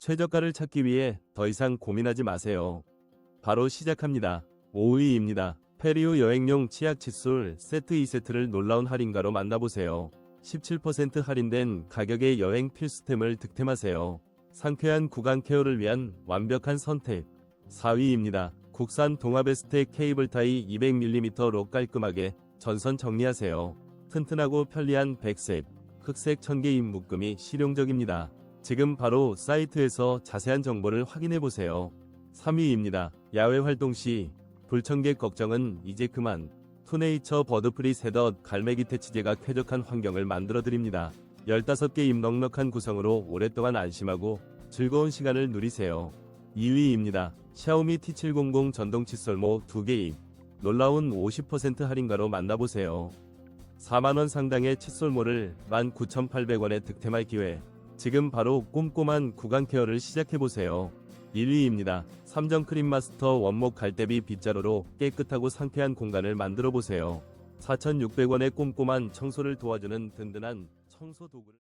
최저가를 찾기 위해 더 이상 고민하지 마세요. 바로 시작합니다. 5위입니다. 페리오 여행용 치약 칫솔 세트 2세트를 놀라운 할인가로 만나보세요. 17% 할인된 가격의 여행 필수템을 득템하세요. 상쾌한 구강 케어를 위한 완벽한 선택. 4위입니다. 국산 동아베스텍 케이블 타이 200mm로 깔끔하게 전선 정리하세요. 튼튼하고 편리한 백색, 흑색 천개입 묶음이 실용적입니다. 지금 바로 사이트에서 자세한 정보를 확인해 보세요. 3위입니다. 야외 활동 시 불청객 걱정은 이제 그만. 투네이처 버드프리 새덧 갈매기 퇴치제가 쾌적한 환경을 만들어 드립니다. 15개 입 넉넉한 구성으로 오랫동안 안심하고 즐거운 시간을 누리세요. 2위입니다. 샤오미 T700 전동 칫솔모 2개 입. 놀라운 50% 할인가로 만나보세요. 4만원 상당의 칫솔모를 19,800원에 득템할 기회. 지금 바로 꼼꼼한 구강 케어를 시작해보세요. 1위입니다. 삼정 크림 마스터 원목 갈대비 빗자루로 깨끗하고 상쾌한 공간을 만들어 보세요. 4,600원의 꼼꼼한 청소를 도와주는 든든한 청소 도구를